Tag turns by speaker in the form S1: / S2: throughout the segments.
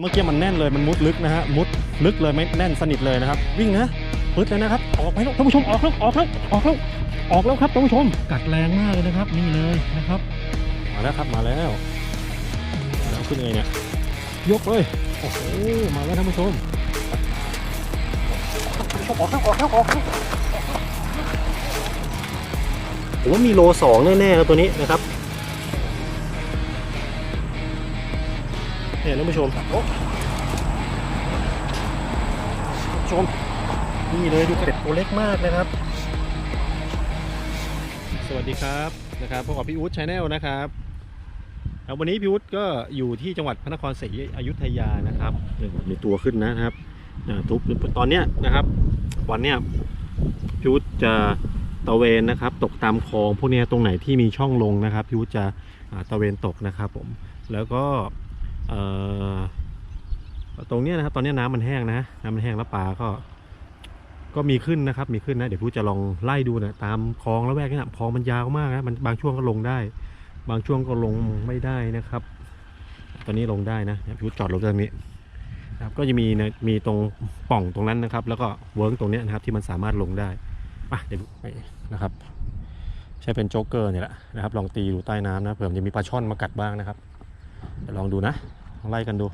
S1: เมื่อกี้มันแน่นเลยมันมุดลึกนะฮะมุดลึกเลยไม่แน่นสนิทเลยนะครับ วิ่งนะปึ๊ดเลยนะครับ ออกไปแล้วท่านผู้ชมออกแล้วออกแล้วออกแล้วออกแล้วครับท่านผู้ชม กัดแรงมากเลยนะครับ นี่เลยนะครับ มาแล้วครับมาแล้วแล้วขึ้นยังไงเนี่ยยกเลยโอ้โหมาแล้วท่านผู้ชมออกแล้วออกแล้วออกแล้วผมว่ามีโลสองแน่ๆครับตัวนี้นะครับ เนี่ยท่านผู้ชมโอ้ท่านผู้ชมนี่เลยดูเป็ดตัวเล็กมากนะครับ สวัสดีครับนะครับพบกับพี่อู๊ดชาแนลนะครับครับวันนี้พี่อู๊ดก็อยู่ที่จังหวัดพระนครศรีอยุธยานะครับเนี่ยมีตัวขึ้นนะครับทุกตอนเนี้ยนะครับ วันเนี้ยพี่อู๊ดจะตะเวนนะครับตกตามคลองพวกนี้ตรงไหนที่มีช่องลงนะครับพี่อู๊ดจะตะเวนตกนะครับผมแล้วก็ ตรงนี้นะครับตอนนี้น้ำมันแห้งนะน้ำมันแห้งแล้วปลาก็ ก็มีขึ้นนะครับ มีขึ้นนะ เดี๋ยวพี่จะลองไล่ดูนะตามคลองแล้วแวกนี้คลองมันยาวมากนะมันบางช่วงก็ลงได้ บางช่วงก็ลงไม่ได้นะครับ ตอนนี้ลงได้นะเนี่ยพี่จอดรถตรงนี้นะครับก็จะมีนะมีตรงป่องตรงนั้นนะครับ แล้วก็เวิร์กตรงนี้นะครับที่มันสามารถลงได้อะเดี๋ยวไปนะครับ ใช้เป็นโจ๊กเกอร์เนี่ยแหละนะครับ ลองตีดูใต้น้ำนะเผื่อมันจะมีปลาช่อนมากัดบ้างนะครับเดี๋ยวลองดูนะ ไล่กันดู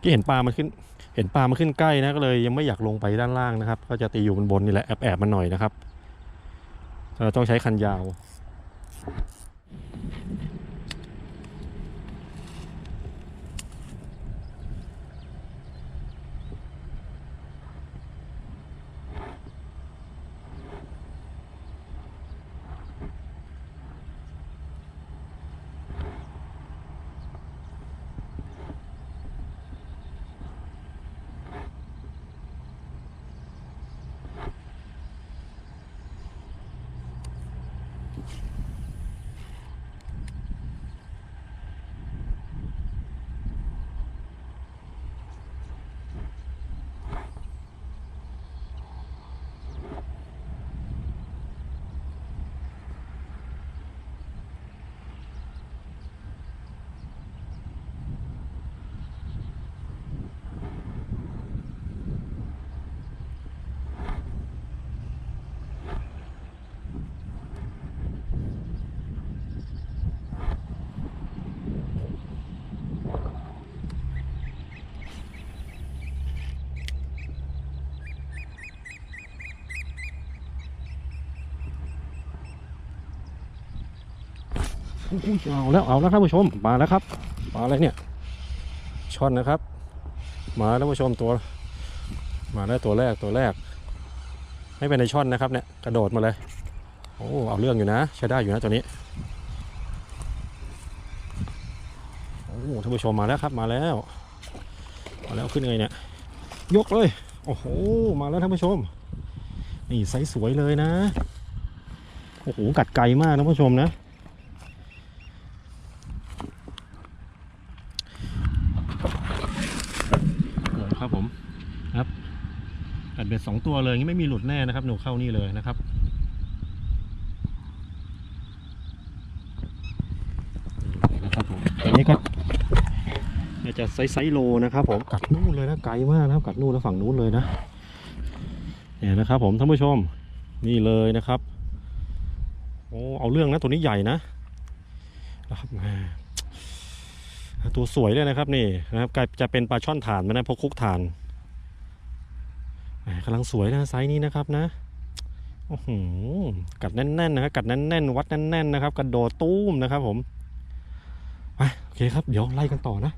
S1: ที่เห็นปลามันขึ้น เห็นปลามันขึ้นใกล้นะก็เลยยังไม่อยากลงไปด้านล่างนะครับ ก็จะตีอยู่บนบนนี่แหละแอบแอบมันหน่อยนะครับเราต้องใช้คันยาว เอาแล้วเอาแล้วท่านผู้ชมมาแล้วครับ มาอะไรเนี่ยช่อนนะครับ มาแล้วผู้ชมตัว มาแล้วตัวแรกตัวแรก ไม่เป็นในช่อนนะครับเนี่ยกระโดดมาเลยโอ้เอาเรื่องอยู่นะใช้ได้อยู่นะตัวนี้โอ้ท่านผู้ชมมาแล้วครับมาแล้วมาแล้วขึ้นไงเนี่ยยกเลยโอ้โหมาแล้วท่านผู้ชม นี่ไซส์สวยเลยนะโอ้โหกัดไกลมากนะผู้ชมนะ 2 ตัวเลยไม่มีหลุดแน่นะครับ หนูเข้านี่เลยนะครับนะครับผอันนี้ก็น่าจะไซส์โลนะครับ ผมกัดนู่นเลยนะไกลมากนะครับ กัดนู่นแล้วฝั่งนู้นเลยนะเนี่ยนะครับ ผมท่านผู้ชมนี่เลยนะครับโอ้เอาเรื่องนะตัวนี้ใหญ่นะนะครับตัวสวยเลยนะครับนี่นะครับกลายจะเป็นปลาช่อนฐานไหนะพวกคุกฐาน กำลังสวยนะไซส์นี้นะครับนะโอ้โหกัดแน่นๆนะครับกัดแน่นๆวัดแน่นๆนะครับกระโดดตู้มนะครับผมไปโอเคครับเดี๋ยวไล่กันต่อนะ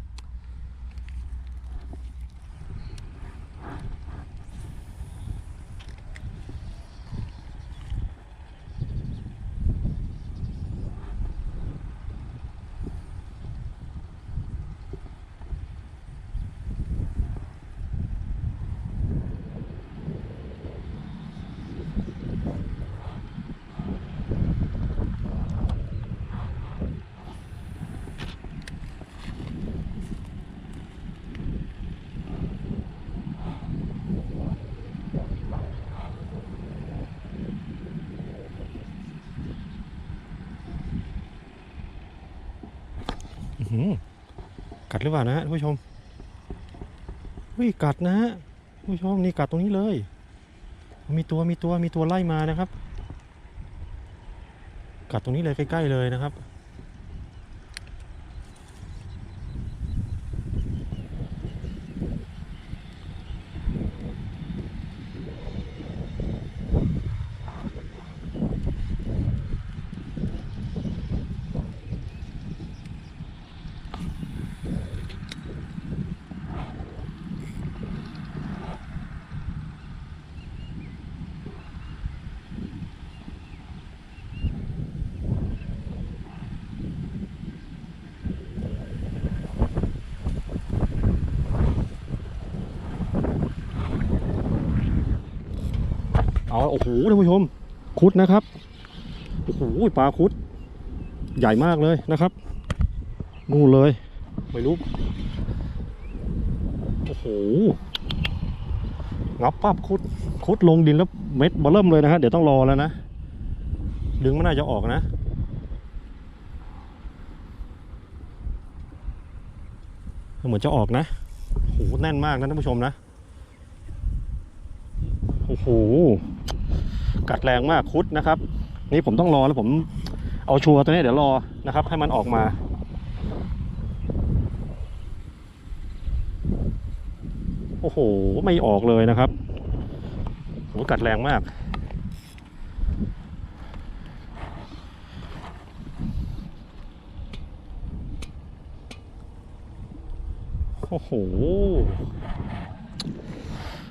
S1: ดหรือเปล่านะฮะท่านผู้ชมวิกัดนะฮะผู้ชมนี่กัดตรงนี้เลย มีตัวมีตัวมีตัวไล่มานะครับ กัดตรงนี้เลยใกล้ๆเลยนะครับ เอาโอ้โหท่านผู้ชมคุดนะครับโอ้โหปลาคุด ใหญ่มากเลยนะครับ นู่นเลย ไม่รู้โอ้โหงับปั๊บคุดคุดลงดินแล้วเม็ดเบอเริ่มเลยนะฮะเดี๋ยวต้องรอแล้วนะดึงม่น่าจะออกนะเหมือนจะออกนะโอ้โหแน่นมากนะท่านผู้ชมนะโอ้โห กัดแรงมากคุดนะครับ นี่ผมต้องรอแล้วผมเอาชัวร์ตัวนี้เดี๋ยวรอนะครับ ให้มันออกมา โอ้โห ไม่ออกเลยนะครับโหกัดแรงมากโอ้โห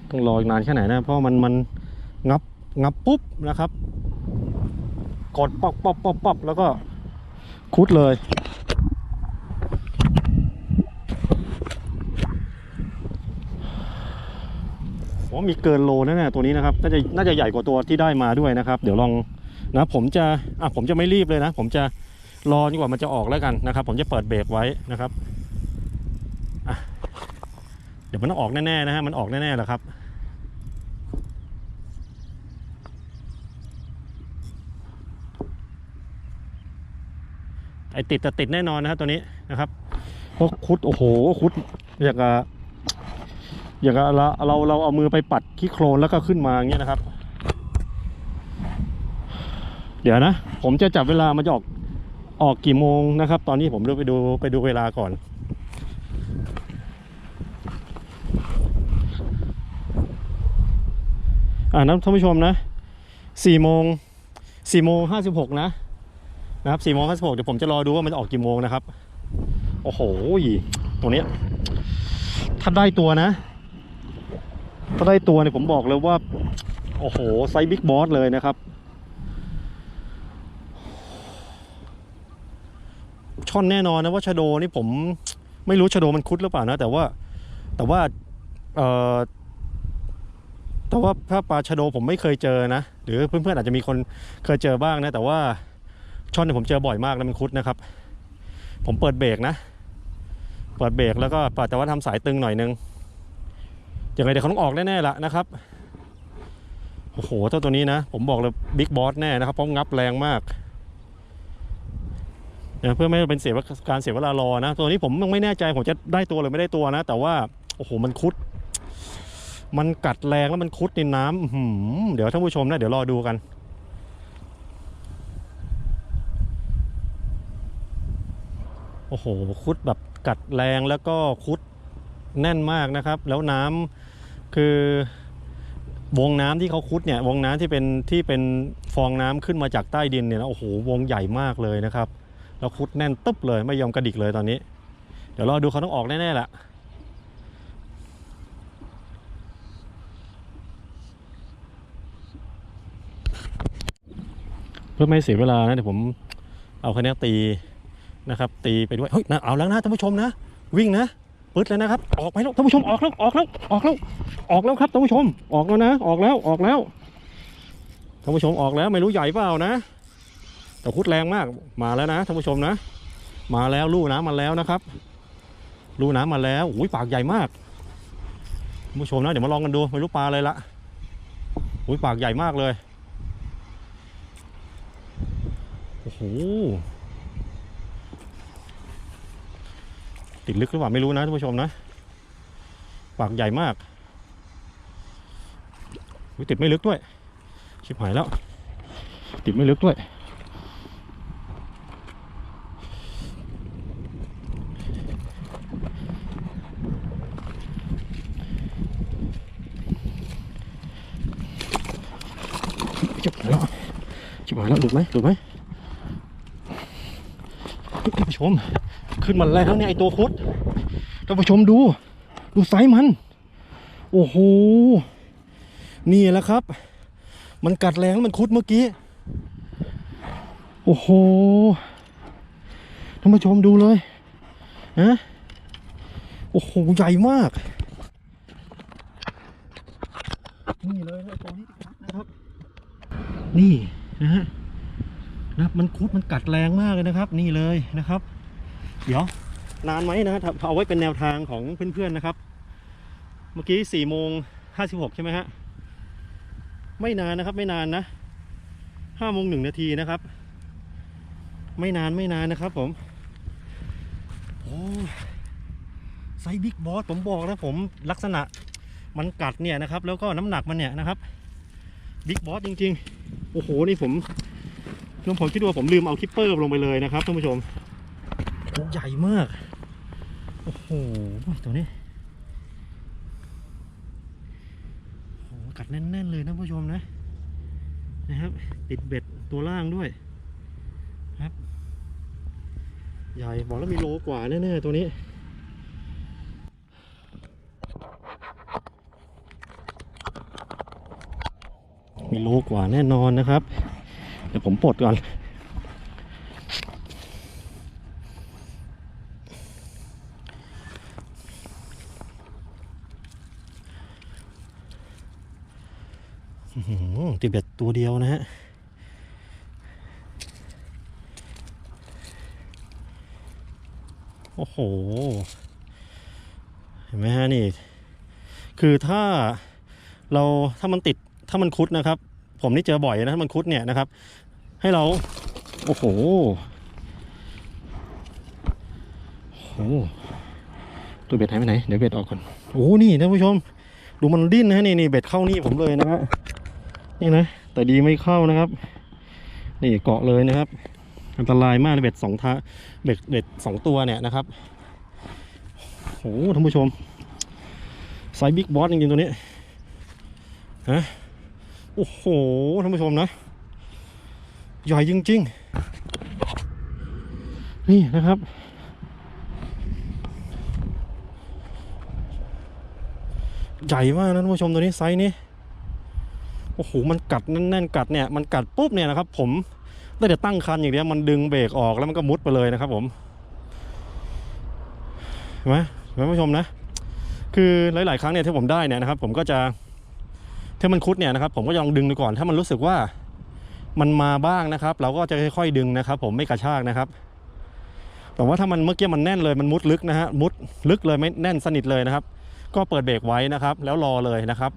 S1: ต้องรออีกนานแค่ไหนนะ เพราะมันมันงับ งับปุ๊บนะครับ กดป๊อกป๊อกป๊อกป๊อกแล้วก็คุดเลยผมมีเกินโลแน่ๆตัวนี้นะครับน่าจะน่าจะใหญ่กว่าตัวที่ได้มาด้วยนะครับ เดี๋ยวลองนะผมจะอะผมจะไม่รีบเลยนะ ผมจะรอจนกว่ามันจะออกแล้วกันนะครับ ผมจะเปิดเบรกไว้นะครับเดี๋ยวมันต้องออกแน่ๆนะฮะมันออกแน่ๆแหละครับ อติดแต่ติดแน่นอนนะครับตัวนี้นะครับเพราะคุดโอ้โหคุดอยากะอยากะเราเราเราเอามือไปปัดขี้โคลนแล้วก็ขึ้นมาอย่างเงี้ยนะครับ เดี๋ยวนะ ผมจะจับเวลามันจะออกออกกี่โมงนะครับ ตอนนี้ผมดูไปดูไปดูเวลาก่อนอ่านะท่านผู้ชมนะสี่โมงสี่โมงห้าสิบหกนะ นะครับสี่โมงห้าสิบหกเดี๋ยวผมจะรอดูว่ามันจะออกกี่โมงนะครับ โอ้โหตรงเนี้ยถ้าได้ตัวนะ ถ้าได้ตัวเนี่ยผมบอกเลยว่า โอ้โห ไซส์บิ๊กบอสเลยนะครับ ช่อนแน่นอนนะว่าชะโดนี่ผมไม่รู้ชะโดมันคุดหรือเปล่านะ แต่ว่า แต่ว่าเอ่อแต่ว่าถ้าปลาชะโดผมไม่เคยเจอนะ หรือเพื่อนๆอาจจะมีคนเคยเจอบ้างนะ แต่ว่า ช่อนเนี่ยผมเจอบ่อยมากนะมันคุดนะครับ ผมเปิดเบรกนะ เปิดเบรกแล้วก็ปแต่ว่าทำสายตึงหน่อยนึงยังไงเดี๋ยวเขาต้องออกแน่ๆละนะครับโอ้โหเจ้าตัวนี้นะ ผมบอกเลยบิ๊กบอสแน่นะครับเพราะงับแรงมากเนี่ยเพื่อไม่ให้เป็นเสียเวลาการเสียเวลารอนะ ตัวนี้ผมยังไม่แน่ใจผมจะได้ตัวหรือไม่ได้ตัวนะ แต่ว่าโอ้โหมันคุด มันกัดแรงแล้วมันคุดในน้ำเดี๋ยวท่านผู้ชมนะเดี๋ยวรอดูกัน โอ้โหคุดแบบกัดแรงแล้วก็คุดแน่นมากนะครับ แล้วน้ำคือวงน้ำที่เขาคุดเนี่ยวงน้ำที่เป็นที่เป็นฟองน้ำขึ้นมาจากใต้ดินเนี่ยนะโอ้โหวงใหญ่มากเลยนะครับแล้วคุดแน่นตึ๊บเลยไม่ยอมกระดิกเลยตอนนี้ เดี๋ยวรอดูเขาต้องออกแน่ๆแหละเพื่อไม่เสียเวลานะเดี๋ยวผมเอาคันนี้ตี นะครับ ตีไปด้วยเฮ้ยนะเอาแล้วนะท่านผู้ชมนะ วิ่งนะปึ๊ดแล้วนะครับ ออกไปแล้วท่านผู้ชมออกแล้วออกแล้วออกแล้วออกแล้วครับท่านผู้ชมออกแล้วนะ ออกแล้วออกแล้วท่านผู้ชมออกแล้วไม่รู้ใหญ่เปล่านะ แต่คุดแรงมากมาแล้วนะท่านผู้ชมนะ มาแล้วลู่น้ำมาแล้วนะครับลู่น้ำมาแล้วอุ้ยปากใหญ่มากท่านผู้ชมนะเดี๋ยวมาลองกันดูไม่รู้ปลาอะไรละอุ้ยปากใหญ่มากเลยโอ้โห ติดลึกหรือเปล่าไม่รู้นะท่านผู้ชมนะปากใหญ่มากติดไม่ลึกด้วย ชิบหายแล้ว ติดไม่ลึกด้วย ชิบหายแล้ว ชิบหายแล้วหลุดไหมหลุดไหมท่านผู้ชม ขึ้นมาแล้วเนี่ยไอตัวคดท่านผู้ชมดู ดูไซส์มัน โอ้โห นี่แหละครับ มันกัดแรงมันคุดเมื่อกี้ โอ้โห ท่านผู้ชมดูเลยนะโอ้โห ใหญ่มาก นี่เลยไอ้ตัวนี้นะครับ นี่นะฮะนะมันคุดมันกัดแรงมากเลยนะครับ นี่เลยนะครับ เดี๋ยวนานไหมนะฮะเอาไว้เป็นแนวทางของเพื่อนๆนะครับ เมื่อกี้สี่โมงห้าสิบหกใช่ไหมฮะไม่นานนะครับ ไม่นานนะห้าโมงหนึ่งนาทีนะครับ ไม่นานไม่นานนะครับ ผมโอ้ไซส์บิ๊กบอสผมบอกนะผมลักษณะมันกัดเนี่ยนะครับ แล้วก็น้ำหนักมันเนี่ยนะครับบิ๊กบอสจริง ๆ โอ้โหนี่ผมผมผมคิดว่าผมลืมเอาคิปเปอร์ลงไปเลยนะครับท่านผู้ชม ตัวใหญ่มาก โอ้โหตัวนี้โอ้โหกัดแน่น ๆ เลยนะผู้ชมนะ นะครับ ติดเบ็ดตัวล่างด้วยครับ ใหญ่บอกแล้วมีโลกว่าแน่ ๆ ตัวนี้มีโลกว่าแน่นอนนะครับ เดี๋ยวผมปลดก่อน อื้อหือ ติดเบ็ดตัวเดียวนะฮะโอ้โห เห็นไหมฮะนี่ คือถ้าเราถ้ามันติดถ้ามันคุดนะครับ ผมนี่เจอบ่อยนะถ้ามันคุดเนี่ยนะครับ ให้เรา โอ้โหโอ้ตัวเบ็ดหายไปไหน เดี๋ยวเบ็ดออกก่อน โอ้ นี่ท่านผู้ชม ดูมันดิ้นนะนี่นี่เบ็ดเข้านี่ผมเลยนะฮะ นี่นะ แต่ดีไม่เข้านะครับ นี่เกาะเลยนะครับ อันตรายมากเบ็ดสองทาเบ็ดเบ็ดสองตัวเนี่ยนะครับโอ้โหท่านผู้ชมไซส์บิ๊กบอสจริงๆตัวนี้ฮะโอ้โหท่านผู้ชมนะ ใหญ่จริง ๆ นี่นะครับใหญ่มากนะท่านผู้ชมตัวนี้ไซส์นี้ โอ้โหมันกัดแน่นๆกัดเนี่ยมันกัดปุ๊บเนี่ยนะครับ ผมได้แต่ตั้งคันอย่างเดียวมันดึงเบรกออกแล้วมันก็มุดไปเลยนะครับ ผมเห็นไหมท่านผู้ชมนะ คือหลาย ๆ ครั้งเนี่ยที่ผมได้เนี่ยนะครับ ผมก็จะถ้ามันคุดเนี่ยนะครับ ผมก็ลองดึงดูก่อน ถ้ามันรู้สึกว่ามันมาบ้างนะครับ เราก็จะค่อยๆดึงนะครับ ผมไม่กระชากนะครับแต่ว่าถ้ามันเมื่อกี้มันแน่นเลยมันมุดลึกนะฮะมุดลึกเลยไม่แน่นสนิทเลยนะครับ ก็เปิดเบรกไว้นะครับ แล้วรอเลยนะครับ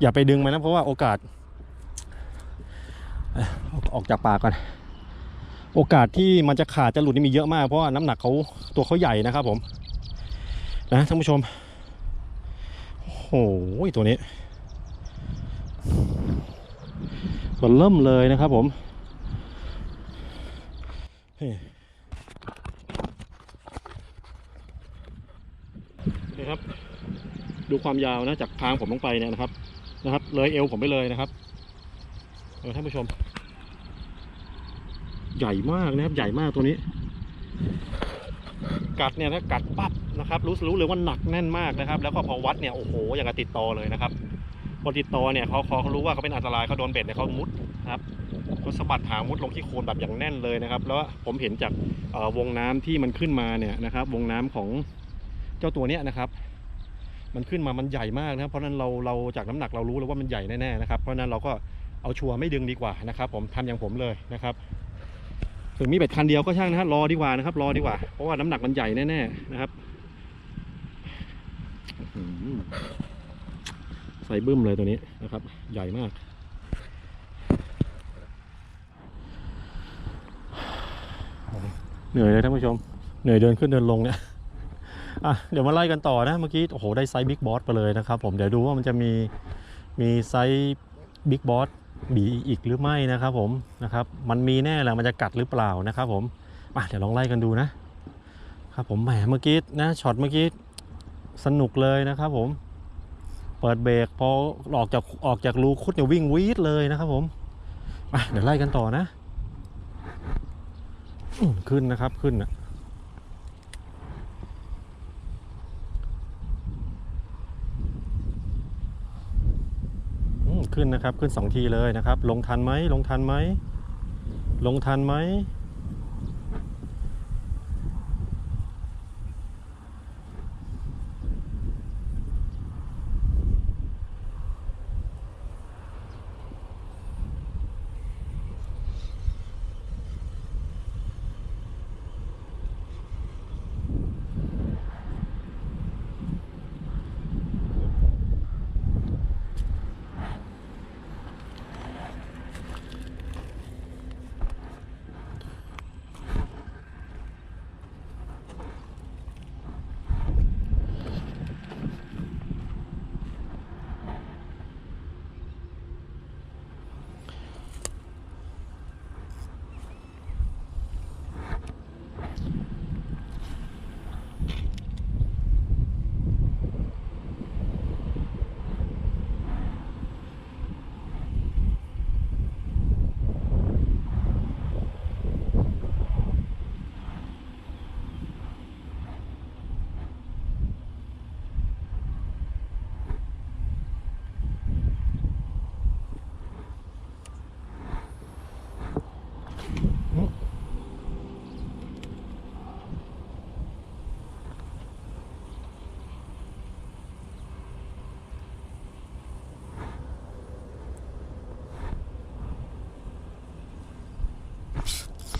S1: อย่าไปดึงมันนะเพราะว่าโอกาส ออกจากปากก่อน โอกาสที่มันจะขาดจะหลุดนี่มีเยอะมากเพราะว่าน้ำหนักเขาตัวเขาใหญ่นะครับผม นะท่านผู้ชมโอ้โหตัวนี้มันเริ่มเลยนะครับผมนี่ครับ ดูความยาวนะจากทางผมลงไปเนี่ยนะครับ นะครับ เลยเอวผมไปเลยนะครับเออท่านผู้ชม ใหญ่มากนะครับ ใหญ่มากตัวนี้ กัดเนี่ยถ้ากัดปั๊บนะครับ รู้รู้เลยว่าหนักแน่นมากนะครับ แล้วก็พอวัดเนี่ยโอ้โหอย่างกับติดต่อเลยนะครับพอติดต่อเนี่ยเขาเขารู้ว่าเขาเป็นอันตรายเขาโดนเบ็ดเนี่ยเขามุดครับเขาสะบัดหางมุดลงที่โคนแบบอย่างแน่นเลยนะครับ แล้วผมเห็นจากวงน้ำที่มันขึ้นมาเนี่ยนะครับ วงน้ำของเจ้าตัวเนี้ยนะครับ มันขึ้นมามันใหญ่มากนะครับ เพราะนั้นเราเราจากน้ำหนักเรารู้แล้วว่ามันใหญ่แน่ๆนะครับ เพราะนั้นเราก็เอาชัวร์ไม่ดึงดีกว่านะครับผมทำอย่างผมเลยนะครับถึงมีเบ็ดคันเดียวก็ช่างนะฮะรอดีกว่านะครับ รอดีกว่า เพราะว่าน้ำหนักมันใหญ่แน่ๆนะครับใส่บึ้มเลยตัวนี้นะครับ ใหญ่มากเหนื่อยเลยท่านผู้ชม เหนื่อยเดินขึ้นเดินลงเนี่ย อะเดี๋ยวมาไล่กันต่อนะเมื่อกี้โอ้โหได้ไซส์บิ๊กบอสไปเลยนะครับผมเดี๋ยวดูว่ามันจะมีมีไซส์บิ๊กบอสบีอีกหรือไม่นะครับผมนะครับมันมีแน่แหละมันจะกัดหรือเปล่านะครับผมมาเดี๋ยวลองไล่กันดูนะครับผมแหมเมื่อกี้นะช็อตเมื่อกี้สนุกเลยนะครับผมเปิดเบรกพอออกจากออกจากรูคุดเนี่ยวิ่งวีดเลยนะครับผมมาเดี๋ยวไล่กันต่อนะ ขึ้นนะครับขึ้นนะอืม ขึ้นนะครับ ขึ้นสองทีเลยนะครับ ลงทันไหมลงทันไหมลงทันไหม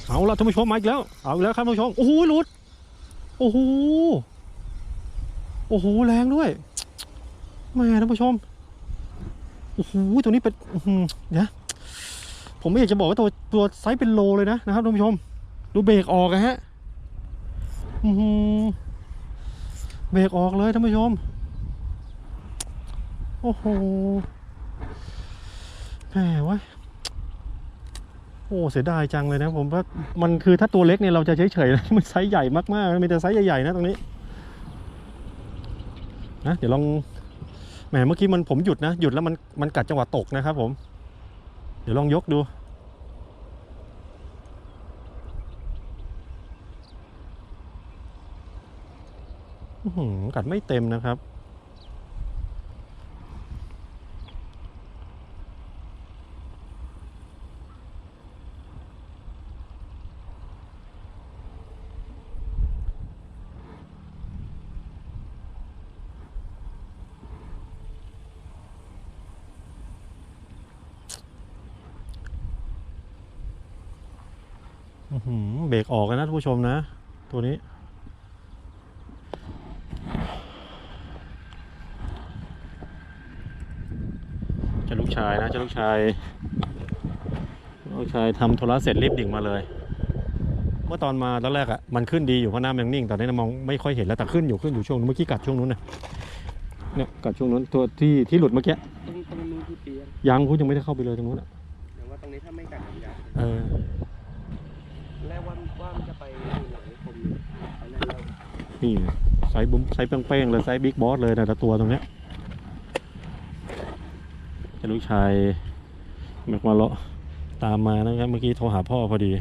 S1: เอาละท่านผู้ชมมาอีกแล้ว เอาแล้วครับท่านผู้ชม โอ้โหหลุด โอ้โห โอ้โห แรงด้วยแหม่ท่านผู้ชม โอ้โห ตัวนี้เป็นเดี๋ยผมไม่อยากจะบอกว่าตัวตัวไซส์เป็นโลเลยนะนะครับท่านผู้ชม ดูเบรกออกอะฮะเบรกออกเลยท่านผู้ชม โอ้โหแหมวะ โอ้เสียดายจังเลยนะผมว่ามันคือถ้าตัวเล็กเนี่ยเราจะเฉยๆนะมันไซส์ใหญ่มากๆมันมีแต่ไซส์ใหญ่ๆนะตรงนี้นะเดี๋ยวลองแหมเมื่อกี้มันผมหยุดนะหยุดแล้วมันมันกัดจังหวะตกนะครับผม เดี๋ยวลองยกดูหือกัดไม่เต็มนะครับ อื้อหื อเบรกออกกันนะท่านผู้ชมนะ ตัวนี้เจะลูกชายนะเจะลูกชาย ลูกชายทำโทรศัพท์เสร็จรีบดิ่งมาเลย เมื่อตอนมาตอนแรกอะมันขึ้นดีอยู่เพราะน้ำยังนิ่ง ตอนนี้มองไม่ค่อยเห็นแล้วแต่ขึ้นอยู่ขึ้นอยู่ช่วงนู้นเมื่อกี้กัดช่วงนู้นนะเนี่ยกัดช่วงนู้นตัวที่ที่หลุดเมื่อกี้
S2: ตรงตรงนู้นคือเปียง
S1: ยังคุณยังไม่ได้เข้าไปเลยตรงนู้นอะ
S2: แต่ว่าตรงนี้ถ้าไม่กัดมันยับ
S1: เออ
S2: แล้วว่าว่ามันจะไปหลังนิคมอยู่อันนั้นเรา
S1: นี่ไซส์บุ้มไซส์เป้งๆเลยไซส์บิ๊กบอสเลยนะแต่ตัวตรงเนี้ยจะลูกชายแม็กมาเลาะตามมานะครับ เมื่อกี้โทรหาพ่อพอดี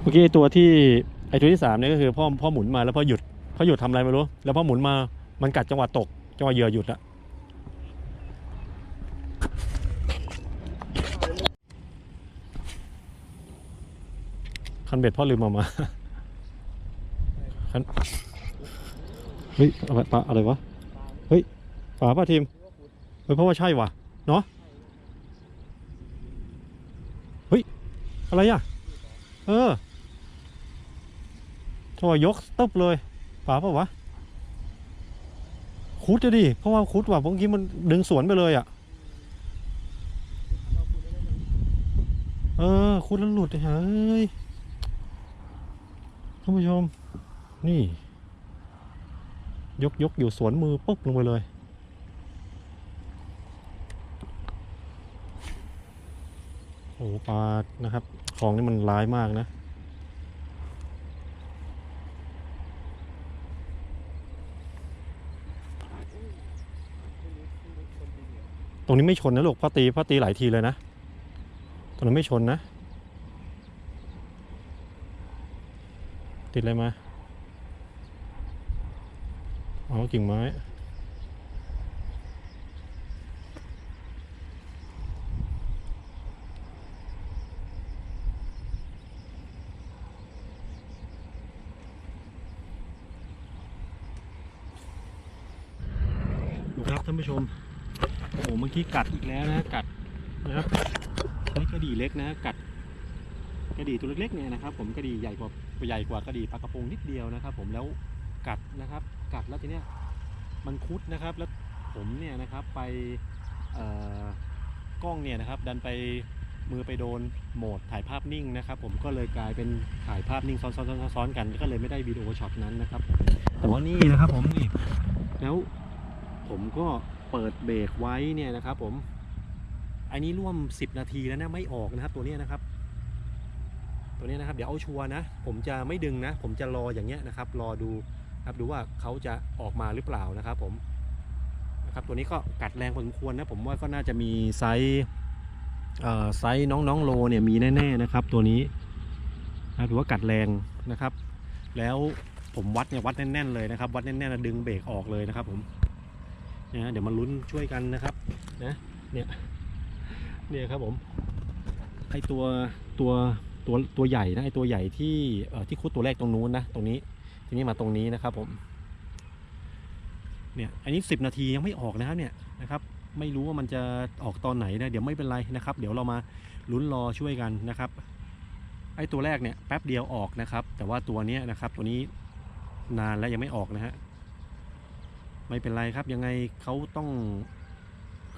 S1: เมื่อกี้ตัวที่ไอ้ตัวที่สามเนี่ยก็คือพ่อพ่อหมุนมาแล้วพ่อหยุดพ่อหยุดทำอะไรไม่รู้ แล้วพ่อหมุนมามันกัดจังหวะตกจังหวะเหยื่อหยุดอะ คันเบ็ดพ่อลืมเอามาคันเฮ้ยอะไรปลาอะไรวะ เฮ้ยปลาป่ะทีมเฮ้ยเพราะว่าใช่ว่ะ เนาะเฮ้ย อะไรอะ เออโทรยกตึ๊บเลยปลาป่ะวะคุดจะดิ เพราะว่าคุดว่ะเมื่อกี้มันดึงสวนไปเลยอะ เออ คุดแล้วหลุดเฮ้ย ท่านผู้ชม นี่ ยกยกอยู่สวนมือปุ๊บลงไปเลย โอ้โหปลานะครับคลองนี่มันร้ายมากนะตรงนี้ไม่ชนนะลูกพ่อตีพ่อตีหลายทีเลยนะ ตรงนั้นไม่ชนนะ ติดอะไรมาอ๋อกิ่งไม้ดูครับท่านผู้ชม โอ้โห เมื่อกี้กัดอีกแล้วนะ กัดนะครับนี่กระดี่เล็กนะ กัด กระดี่ตัวเล็กๆเนี่ยนะครับ ผมกระดี่ใหญ่กว่าใหญ่กว่ากระดี่ปลากระพงนิดเดียวนะครับ ผมแล้วกัดนะครับ กัดแล้วทีเนี้ยมันคุดนะครับ แล้วผมเนี่ยนะครับไปกล้องเนี่ยนะครับ ดันไปมือไปโดนโหมดถ่ายภาพนิ่งนะครับ ผมก็เลยกลายเป็นถ่ายภาพนิ่งซ้อนๆๆๆกัน ก็เลยไม่ได้วิดีโอช็อตนั้นนะครับ แต่ว่านี่นะครับผมนี่แล้วผมก็เปิดเบรกไว้เนี่ยนะครับ ผมอันนี้ร่วม 10 นาทีแล้วนะไม่ออกนะครับ ตัวเนี้ยนะครับ ตัวนี้นะครับเดี๋ยวเอาชัวร์นะ ผมจะไม่ดึงนะ ผมจะรออย่างเงี้ยนะครับ รอดูครับดูว่าเขาจะออกมาหรือเปล่านะครับ ผมนะครับตัวนี้ก็กัดแรงพอสมควรนะ ผมว่าก็น่าจะมีไซส์ไซส์น้องน้องโลเนี่ยมีแน่ๆนะครับ ตัวนี้นะถือว่ากัดแรงนะครับ แล้วผมวัดเนี่ยวัดแน่นๆเลยนะครับวัดแน่นๆแล้วดึงเบรกออกเลยนะครับ ผมนะฮะเดี๋ยวมาลุ้นช่วยกันนะครับนะเนี่ยเนี่ยครับผมไอตัวตัว ตัวตัวใหญ่นะไอตัวใหญ่ที่ที่คุดตัวแรกตรงนู้นนะตรงนี้ทีนี้มาตรงนี้นะครับผมเนี่ยอันนี้ 10 นาทียังไม่ออกนะครับเนี่ยนะครับ ไม่รู้ว่ามันจะออกตอนไหนนะเดี๋ยวไม่เป็นไรนะครับ เดี๋ยวเรามาลุ้นรอช่วยกันนะครับไอตัวแรกเนี่ยแป๊บเดียวออกนะครับ แต่ว่าตัวนี้นะครับตัวนี้นานแล้วยังไม่ออกนะฮะไม่เป็นไรครับยังไงเขาต้อง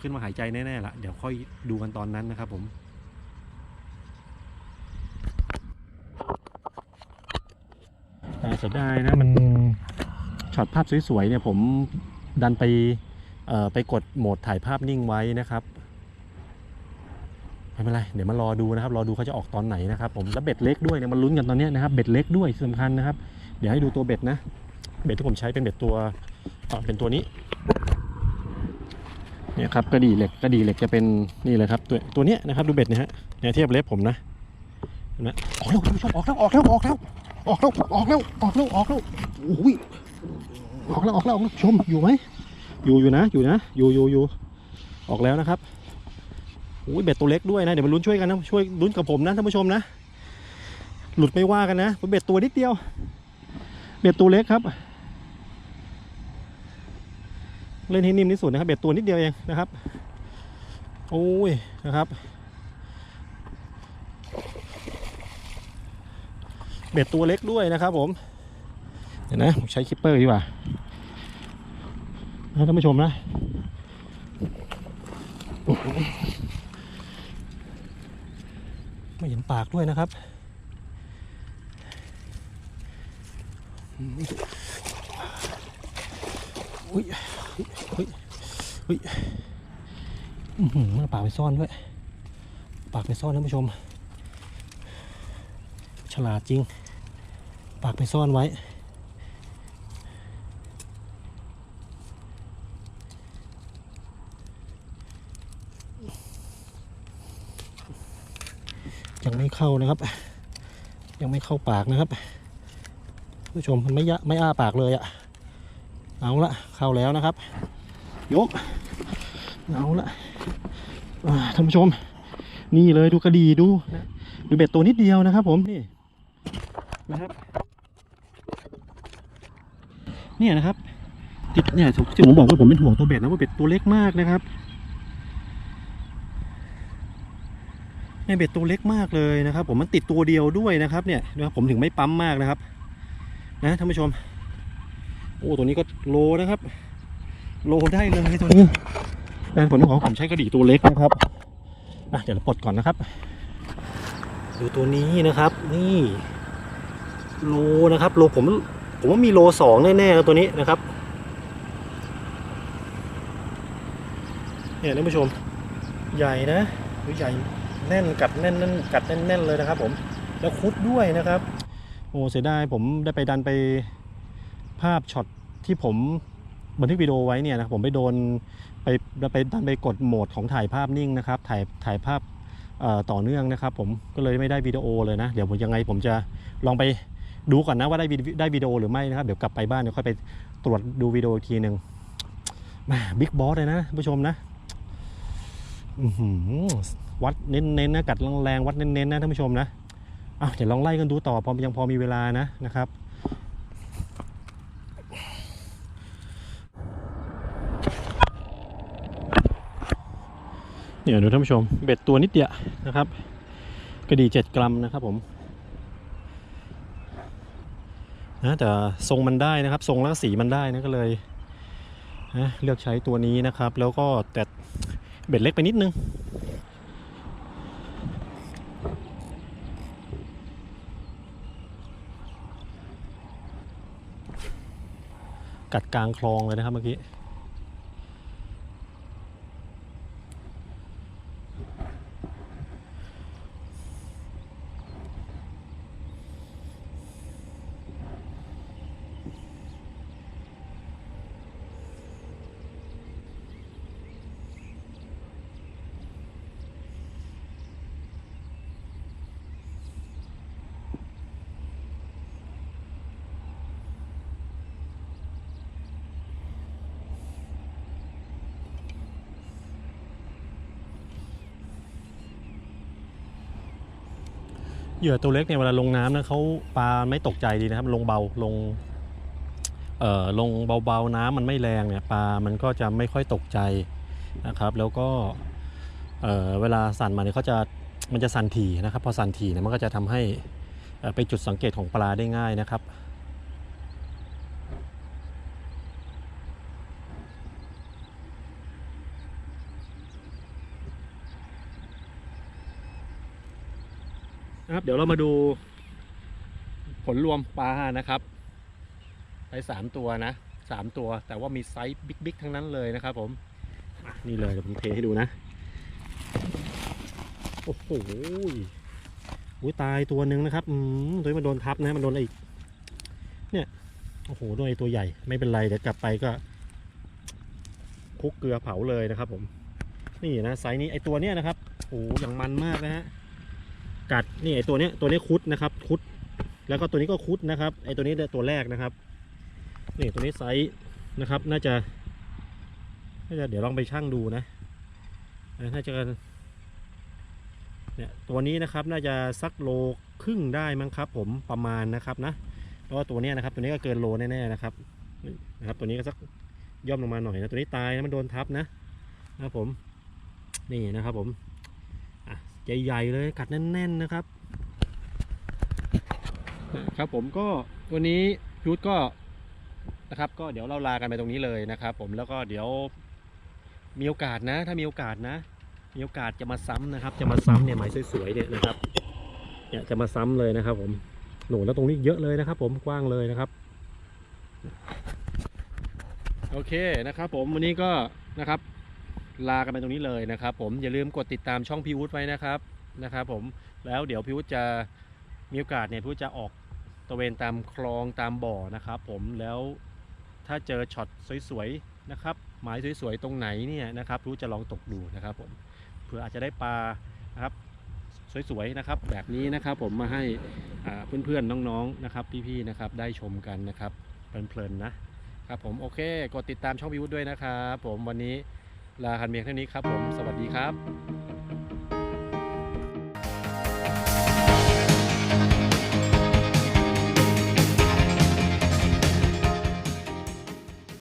S1: ขึ้นมาหายใจแน่ๆละเดี๋ยวค่อยดูกันตอนนั้นนะครับผมแต่ เสียดายนะมันช็อตภาพสวยๆเนี่ยผมดันไปไปกดโหมดถ่ายภาพนิ่งไว้นะครับไม่เป็นไรเดี๋ยวมารอดูนะครับรอดูเขาจะออกตอนไหนนะครับผมแล้วเบ็ดเล็กด้วยเนี่ยมันลุ้นกันตอนนี้นะครับเบ็ดเล็กด้วยที่สำคัญนะครับ เดี๋ยวให้ดูตัวเบ็ดนะ เบ็ดที่ผมใช้เป็นเบ็ดตัวเป็นตัวนี้เนี่ยครับกระดี่เหล็กกระดี่เหล็กจะเป็นนี่เลยครับตัวตัวเนี้ยนะครับดูเบ็ดนี่ยฮะเนี่ยเทียบเล็บผมนะนไหมออกแล้วคุณผู้ชมออกแล้วออกแล้วออกแล้ว ออกแล้วออกแล้วออกแล้วออกแล้วโอ้ยออกแล้วออกแล้วออกแล้วชมอยู่ไหมอยู่อยู่นะอยู่นะอยู่อยู่อยู่ออกแล้วนะครับโอ้ยเบ็ดตัวเล็กด้วยนะเดี๋ยวมาลุ้นช่วยกันนะช่วยลุ้นกับผมนะท่านผู้ชมนะ หลุดไม่ว่ากันนะเบ็ดตัวนิดเดียว เบ็ดตัวเล็กครับ เล่นให้นิ่มที่สุดนะครับเบ็ดตัวนิดเดียวเองนะครับโอ้ยนะครับ เบ็ดตัวเล็กด้วยนะครับผม เดี๋ยวนะผมใช้คิปเปอร์ดีกว่านะท่านผู้ชมนะ ไม่เห็นปากด้วยนะครับ อุ้ยเฮ้ยเฮ้ยอื้อหือเอาปากไปซ่อนด้วย ปากไปซ่อนท่านผู้ชม ฉลาดจริง ปากไปซ่อนไว้ ยังไม่เข้านะครับ ยังไม่เข้าปากนะครับท่านผู้ชมมันไม่ยะไม่อ้าปากเลยอะเอาละเข้าแล้วนะครับ ยก เอาละท่านผู้ชม นี่เลยดูกระดีดูดูเบ็ดตัวนิดเดียวนะครับผมนี่นะครับ เนี่ยนะครับที่เนี่ยที่ผมบอกว่าผมเป็นห่วงตัวเบ็ดนะว่าเบ็ดตัวเล็กมากนะครับเนี่ยเบ็ดตัวเล็กมากเลยนะครับ ผมมันติดตัวเดียวด้วยนะครับ เนี่ยนะครับผมถึงไม่ปั๊มมากนะครับ นะท่านผู้ชม โอ้ตัวนี้ก็โลนะครับ โลได้เลยตัวนี้เป็นผลของผมใช้กระดี่ตัวเล็กนะครับอะเดี๋ยวเราปลดก่อนนะครับ ดูตัวนี้นะครับ นี่ โลนะครับ โลผม ผมว่ามีโลสองแน่ๆนะตัวนี้นะครับเนี่ยท่านผู้ชมใหญ่นะตัวใหญ่แน่นกัดแน่นแน่นกัดแน่นแน่นเลยนะครับ ผมแล้วคุดด้วยนะครับโอ้เสียดายผมได้ไปดันไปภาพช็อตที่ผมบันทึกวิดีโอไว้เนี่ยนะผมไปโดนไปไปดันไปกดโหมดของถ่ายภาพนิ่งนะครับ ถ่ายถ่ายภาพต่อเนื่องนะครับ ผมก็เลยไม่ได้วิดีโอเลยนะ เดี๋ยวผมยังไงผมจะลองไป ดูก่อนนะว่าได้ได้วิดีโอหรือไม่นะครับ เดี๋ยวกลับไปบ้านเดี๋ยวค่อยไปตรวจดูวิดีโออีกทีหนึ่งบิ๊กบอสเลยนะผู้ชมนะวัดเน้นๆนะกัดแรงๆวัดเน้นๆนะท่านผู้ชมนะอ้าวเดี๋ยวลองไล่กันดูต่อพอยังพอมีเวลานะนะครับเนี่ยดูท่านผู้ชมเบ็ดตัวนิดเดียวนะครับ กระดี 7 กรัมนะครับผม นะแต่ทรงมันได้นะครับทรงแล้วก็สีมันได้นะก็เลยนะเลือกใช้ตัวนี้นะครับ แล้วก็แต่เบ็ดเล็กไปนิดนึงกัดกลางคลองเลยนะครับเมื่อกี้ เหยื่อตัวเล็กเนี่ยเวลาลงน้ำนะเขาปลาไม่ตกใจดีนะครับ ลงเบาลงเอ่อลงเบาๆน้ำมันไม่แรงเนี่ยปลา มันก็จะไม่ค่อยตกใจนะครับ แล้วก็เอ่อเวลาสั่นมาเนี่ยเขาจะมันจะสั่นถี่นะครับ พอสั่นถี่เนี่ยมันก็จะทำให้ไปจุดสังเกตของปลาได้ง่ายนะครับ นะครับ เดี๋ยวเรามาดูผลรวมปลานะครับได้สามตัวนะสามตัว แต่ว่ามีไซส์บิ๊กๆทั้งนั้นเลยนะครับ ผมนี่เลยเดี๋ยวผมเทให้ดูนะโอ้โหอุ้ยตายตัวหนึ่งนะครับอืมตัวนี้มันโดนทับนะมันโดนอะไรอีกเนี่ยโอ้โหโดนไอ้ตัวใหญ่ไม่เป็นไรเดี๋ยวกลับไปก็คุกเกลือเผาเลยนะครับ ผม นี่นะไซส์นี้ไอ้ตัวเนี้ยนะครับโอ้โหอย่างมันมากนะฮะ กัดนี่ไอตัวนี้ตัวนี้คุดนะครับคุด แล้วก็ตัวนี้ก็คุดนะครับไอตัวนี้ตัวแรกนะครับนี่ตัวนี้ไซส์นะครับ น่าจะน่าจะเดี๋ยวลองไปชั่งดูนะน่าจะเนี่ยตัวนี้นะครับน่าจะสักโลครึ่งได้มั้งครับ ผมประมาณนะครับนะแล้วก็ตัวนี้นะครับ ตัวนี้ก็เกินโลแน่ๆนะครับนะครับ ตัวนี้ก็สักย่อมลงมาหน่อยนะตัวนี้ตายนะมันโดนทับนะนะผม นี่นะครับผม ใหญ่ๆเลยกัดแน่น ๆนะครับครับผมก็วันนี้พีวุฒก็นะครับ ก็เดี๋ยวเราลากันไปตรงนี้เลยนะครับ ผมแล้วก็เดี๋ยวมีโอกาสนะ ถ้ามีโอกาสนะ มีโอกาสจะมาซ้ำนะครับ จะมาซ้ำเนี่ยหมายสวยๆเนี่ยนะครับเนี่ยจะมาซ้ำเลยนะครับ ผมหนูแล้วตรงนี้เยอะเลยนะครับ ผมกว้างเลยนะครับ โอเคนะครับ ผมวันนี้ก็นะครับ ลากันไปตรงนี้เลยนะครับ ผมอย่าลืมกดติดตามช่องพิวุฒไว้นะครับนะครับ ผมแล้วเดี๋ยวพิวุฒจะมีโอกาสเนี่ยพิวุฒจะออกตะเวนตามคลองตามบ่อนะครับ ผมแล้วถ้าเจอช็อตสวยๆนะครับ หมายสวยๆตรงไหนเนี่ยนะครับพิวุฒจะลองตกดูนะครับ ผมเพื่ออาจจะได้ปลานะครับสวยๆนะครับ แบบนี้นะครับผมมาให้อ่าเพื่อนๆน้องๆนะครับ พี่ๆนะครับ ได้ชมกันนะครับเพลินๆนะครับผมโอเค กดติดตามช่องพิวุฒด้วยนะครับ ผมวันนี้ ลาคันเมียงเท่านี้ครับผม สวัสดีครับ